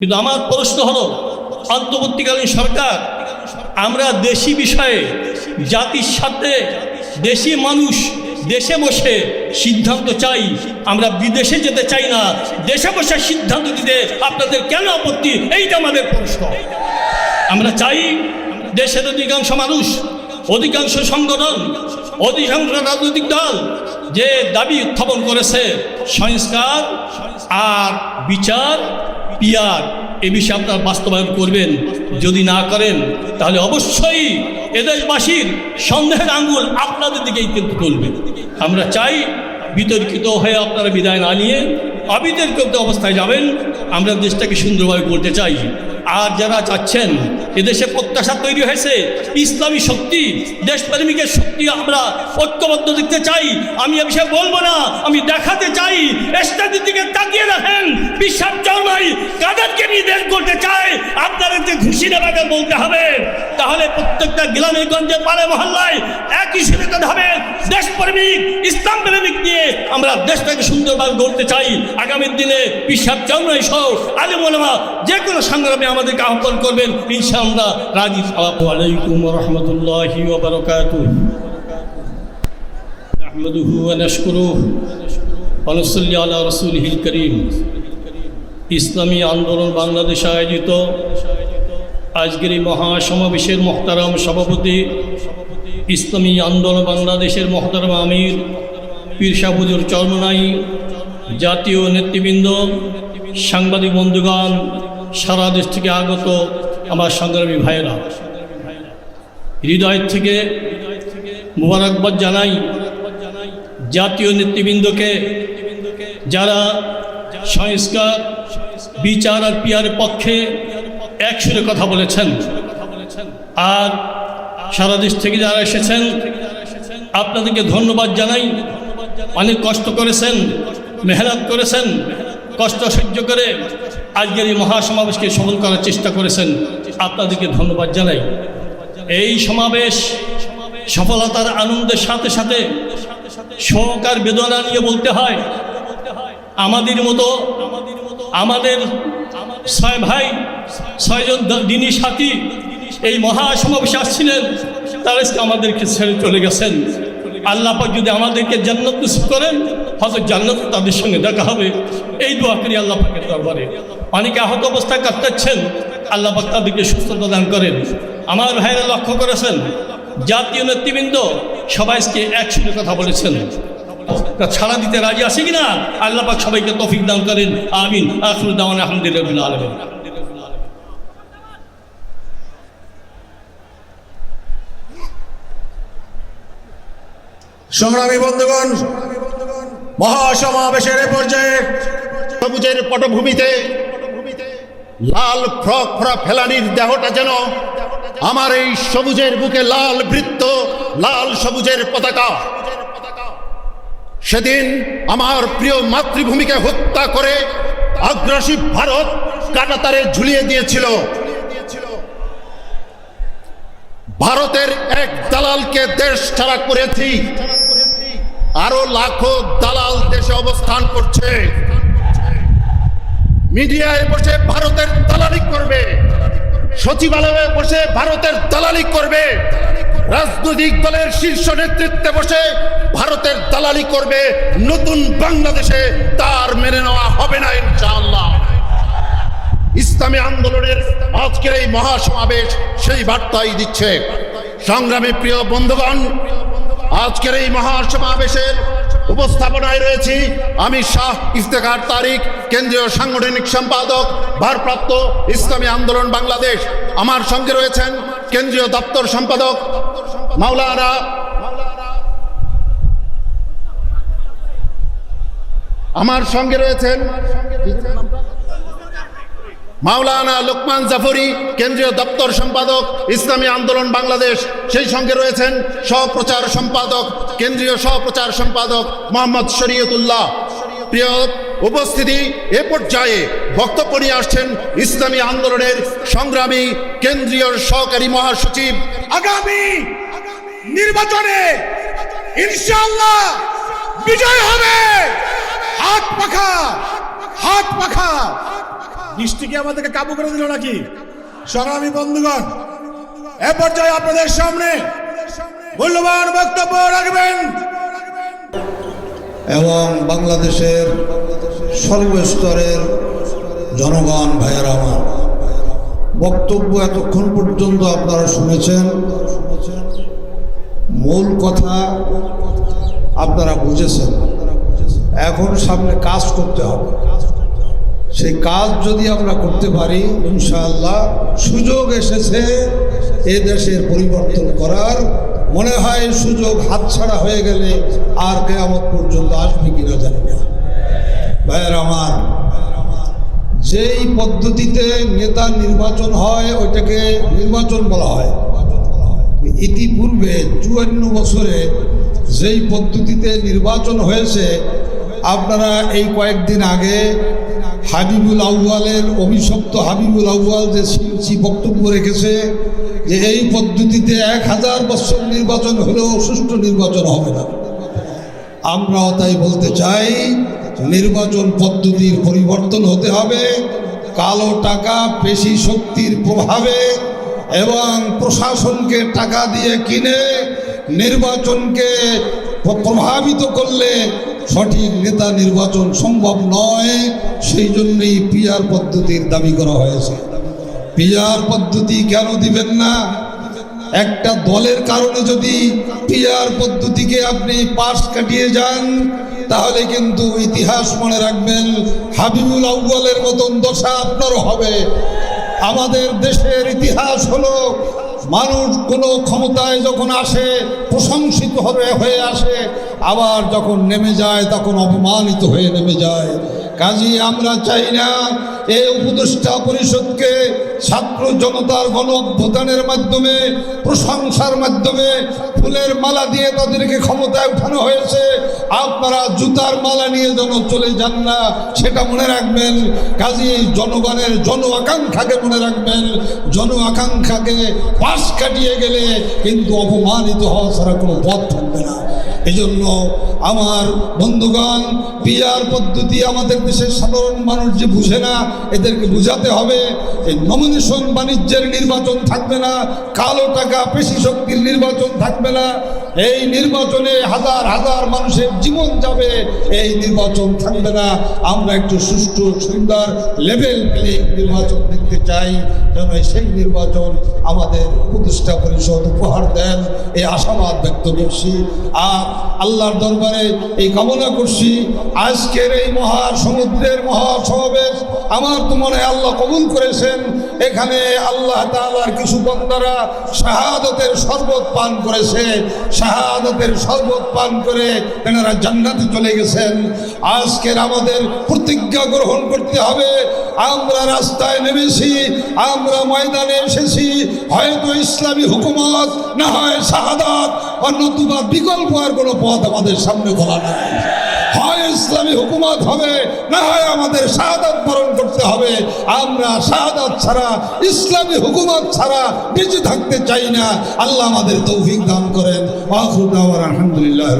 কিন্তু আমার প্রশ্ন হলো, অন্তর্বর্তীকালীন সরকার, আমরা দেশি বিষয়ে, জাতির সাথে, দেশি মানুষ, দেশে বসে সিদ্ধান্ত চাই, আমরা বিদেশে যেতে চাই না, দেশে বসে সিদ্ধান্ত দিতে আপনাদের কেন আপত্তি? এইটা আমাদের প্রশ্ন। আমরা চাই দেশের অধিকাংশ মানুষ, অধিকাংশ সংগঠন, অধিকাংশ রাজনৈতিক দল যে দাবি উত্থাপন করেছে, সংস্কার আর বিচার পিয়ার এ বিষয়ে আপনারা বাস্তবায়ন করবেন। যদি না করেন, তাহলে অবশ্যই এদেশবাসীর সন্দেহের আঙ্গুল আপনাদের দিকেই কিন্তু তুলবে। আমরা চাই বিতর্কিত হয়ে আপনারা বিদায় না নিয়ে অবিতর্কিত অবস্থায় যাবেন। আমরা দেশটাকে সুন্দরভাবে করতে চাই। আর যারা চাচ্ছেন এদেশে প্রত্যাশা তৈরি হয়েছে। ইসলামী শক্তি, দেশপ্রেমিকের শক্তি আমরা ঐক্যবদ্ধ দেখতে চাই। আমি এ বিষয়ে বলব না, আমি দেখাতে চাই দিকে তাকিয়ে রাখেন বিশ্বাস জন্মাই, কাদেরকে নিয়ে দেশ করতে চায় আপনাদেরকে ঘুষি নেবাকে বলতে হবে। তাহলে প্রত্যেকটা গ্রামীগঞ্জে পাড়ে মহল্লায় একই সুরে কথা হবে। দেশপ্রেমিক ইসলাম প্রেমিক নিয়ে আমরা দেশটাকে সুন্দরভাবে গড়তে চাই। আগামী দিনে বিশ্বাস জন্মাই সহ আলিম যে কোনো সংগ্রামে আমাদেরকে আহ্বান করবেন ইনশা আমরা রাজি আসসালামু আলাইকুম রহমতুল্লাহি ওবরকাতুহ نحمده ونشكره ونصلي على رسوله الكريم ইসলামী আন্দোলন বাংলাদেশ আয়োজিত আজকের এই মহাসমাবেশের মহতারাম সভাপতি ইসলামী আন্দোলন বাংলাদেশের মহতারাম আমির পীর সাবুজুর চরমনাই জাতীয় নেতৃবৃন্দ সাংবাদিক বন্ধুগণ সারা দেশ থেকে আগত আমার সংগ্রামী ভাইয়েরা। হৃদয় থেকে মুবারকবাদ জানাই জাতীয় নেতৃবৃন্দকে, যারা সংস্কার, বিচার আর পিয়ারের পক্ষে এক সুরে কথা বলেছেন। আর সারা দেশ থেকে যারা এসেছেন, আপনাদেরকে ধন্যবাদ জানাই। অনেক কষ্ট করেছেন, মেহনত করেছেন, কষ্ট সহ্য করে আজকের এই মহাসমাবেশকে সফল করার চেষ্টা করেছেন আপনাদেরকে ধন্যবাদ জানাই। এই সমাবেশ সফলতার আনন্দের সাথে সাথে শোক আর বেদনা নিয়ে বলতে হয়। আমাদের মতো আমাদের ছয় ভাই ছয়জন দিনী সাথী এই মহাসমাবেশে আসছিলেন, তারা আমাদেরকে ছেড়ে চলে গেছেন। আল্লাহ পাক যদি আমাদেরকে জান্নাত করেন হয়তো জান্নাত তাদের সঙ্গে দেখা হবে। এই দোয়া করি আল্লাপাকের দরবারে। অনেকে আহত অবস্থায় কাটাচ্ছেন আল্লাহ পাক তাদেরকে সুস্থতা দান করেন। আমার ভাইরা লক্ষ্য করেছেন, জাতীয় নেতৃবৃন্দ সবাইকে একসঙ্গে কথা বলেছেন। ছাড়া দিতে রাজি আছে কিনা? আল্লাহ পাক সবাইকে তৌফিক দান করেন। আমিন। আখরুদ দাওয়ান আলহামদুলিল্লাহ আলমিন। সংগ্রামী বন্ধুগণ, মহাসমাবেশের পর্যায়ে সবুজের পটভূমিতে লাল ফ্রক ফ্রা ফেলানির দেহটা যেন আমার এই সবুজের বুকে লাল বৃত্ত, লাল সবুজের পতাকা। সেদিন আমার প্রিয় মাতৃভূমিকে হত্যা করে আগ্রাসী ভারত কাটাতারে ঝুলিয়ে দিয়েছিল। ভারতের এক দালালকে দেশ ছাড়া করেছি। আরও লাখো দালাল দেশে অবস্থান করছে। মিডিয়ায় বসে ভারতের দালালি করবে। সচিবালয়ে বসে ভারতের দালালি করবে। রাজনৈতিক দলের শীর্ষ নেতৃত্বে বসে ভারতের দালালি করবে। নতুন বাংলাদেশে তার মেনে নেওয়া হবে না, ইনশাআল্লাহ। ইসলামী আন্দোলনের আজকের এই মহাসমাবেশ সেই বার্তাই দিচ্ছে। সংগ্রামী প্রিয় বন্ধুগণ, আজকের এই মহাসমাবেশের উপস্থাপনায় রয়েছি আমি শাহ ইফতেখার তারিক, কেন্দ্রীয় সাংগঠনিক সম্পাদক, ভারপ্রাপ্ত ইসলামী আন্দোলন বাংলাদেশ। আমার সঙ্গে রয়েছেন কেন্দ্রীয় দপ্তর সম্পাদক মাওলানা আমার সঙ্গে রয়েছেন মাওলানা লোকমান জাফরি, কেন্দ্রীয় দপ্তর সম্পাদক, ইসলামী আন্দোলন বাংলাদেশ, সেই সঙ্গে রয়েছেন সহপ্রচার সম্পাদক, কেন্দ্রীয় সহপ্রচার সম্পাদক মোহাম্মদ শরীয়তুল্লাহ। প্রিয় উপস্থিতি, এ পর্যায়ে বক্তব্য নিয়ে আসছেন ইসলামী আন্দোলনের সংগ্রামী কেন্দ্রীয় সহকারী মহাসচিব। আগামী নির্বাচনে ইনশাআল্লাহ বিজয় হবে। হাত পাখা হাত পাখা। বৃষ্টিকে আমাদেরকে কাবু করে দিল নাকি? সংগ্রামী বন্ধুগণ, এ পর্যায়ে আপনাদের সামনে মূল্যবান বক্তব্য রাখবেন। এবং বাংলাদেশের সর্বস্তরের জনগণ ভাইয়েরা আমার, বক্তব্য এতক্ষণ পর্যন্ত আপনারা শুনেছেন। মূল কথা আপনারা বুঝেছেন। এখন সামনে কাজ করতে হবে। সেই কাজ যদি আমরা করতে পারি, ইনশাআল্লাহ সুযোগ এসেছে এ দেশের পরিবর্তন করার। মনে হয় সুযোগ হাতছাড়া হয়ে গেলে আর কেয়ামত পর্যন্ত আসবে কিনা জানি না। ভাইয়ের আমার, যেই পদ্ধতিতে নেতা নির্বাচন হয়, ওইটাকে নির্বাচন বলা হয়। ইতিপূর্বে চুয়ান্ন বছরে যেই পদ্ধতিতে নির্বাচন হয়েছে, আপনারা এই কয়েকদিন আগে হাবিবুল আউয়ালের অভিশপ্ত হাবিবুল আউয়াল যে সিলসি বক্তব্য রেখেছে যে এই পদ্ধতিতে এক হাজার বছর নির্বাচন হলেও সুষ্ঠু নির্বাচন হবে না। আমরাও তাই বলতে চাই, নির্বাচন পদ্ধতির পরিবর্তন হতে হবে, কালো টাকা পেশি শক্তির প্রভাবে এবং প্রশাসনকে টাকা দিয়ে কিনে নির্বাচনকে প্রভাবিত করলে সঠিক নেতা নির্বাচন সম্ভব নয়, সেই জন্যই পিআর পদ্ধতির দাবি করা হয়েছে। পিআর পদ্ধতি কেন দিবেন না? একটা দলের কারণে যদি পিআর পদ্ধতিকে আপনি পাশ কাটিয়ে যান, তাহলে কিন্তু ইতিহাস মনে রাখবেন, হাবিবুল আউ্বালের মতন দশা আপনারও হবে। আমাদের দেশের ইতিহাস হলো মানুষ কোনো ক্ষমতায় যখন আসে, প্রশংসিত হয়ে আসে, আবার যখন নেমে যায়, তখন অপমানিত হয়ে নেমে যায়। কাজী, আমরা চাই না এই উপদেষ্টা পরিষদকে ছাত্র জনতার গণ অভ্যুত্থানের মাধ্যমে, প্রশংসার মাধ্যমে ফুলের মালা দিয়ে তাদেরকে ক্ষমতায় উঠানো হয়েছে। আপনারা জুতার মালা নিয়ে যেন চলে যান না, সেটা মনে রাখবেন। কাজী, জনগণের জন আকাঙ্ক্ষাকে মনে রাখবেন। জন আকাঙ্ক্ষাকে পাশ কাটিয়ে গেলে কিন্তু অপমানিত হওয়া ছাড়া কোনো পথ থাকবে না। এজন্য আমার বন্ধুগণ, বিয়ার পদ্ধতি আমাদের দেশের সাধারণ মানুষ যে বুঝে না, এদেরকে বুঝাতে হবে এই নমিনেশন বাণিজ্যের নির্বাচন থাকবে না, কালো টাকা পেশি শক্তির নির্বাচন থাকবে না এই নির্বাচনে হাজার হাজার মানুষের জীবন যাবে, এই নির্বাচন থাকবে না। আমরা একটু সুষ্ঠু, সুন্দর লেভেল প্লে নির্বাচন দেখতে চাই। যেন সেই নির্বাচন আমাদের প্রতিষ্ঠা পরিষদ উপহার দেন, এই আশাবাদ ব্যক্ত করছি। আর আল্লাহর দরবারে এই কামনা করছি, আজকের এই মহা সমুদ্রের মহা সমাবেশ আমার তো মনে আল্লাহ কবুল করেছেন। এখানে আল্লাহ তাআলার কিছু বন্দারা শাহাদতের শরবত পান করেছে। শাহাদতের শরবত পান করে তেনারা জান্নাতে চলে গেছেন। আজকের আমাদের প্রতিজ্ঞা গ্রহণ করতে হবে। আমরা রাস্তায় নেমেছি, আমরা ময়দানে এসেছি। হয়তো ইসলামী হুকুমত, না হয় শাহাদাত নতুবা বিকল্প আর কোনো পথ আমাদের সামনে খোলা নাই। হয় ইসলামী হুকুমত হবে, না হয় আমাদের শাহাদাত বরণ করতে হবে। আমরা শাহাদাত ছাড়া, ইসলামী হুকুমত ছাড়া বেঁচে থাকতে চাই না। আল্লাহ আমাদের তৌফিক দান করেন। আলহামদুলিল্লাহ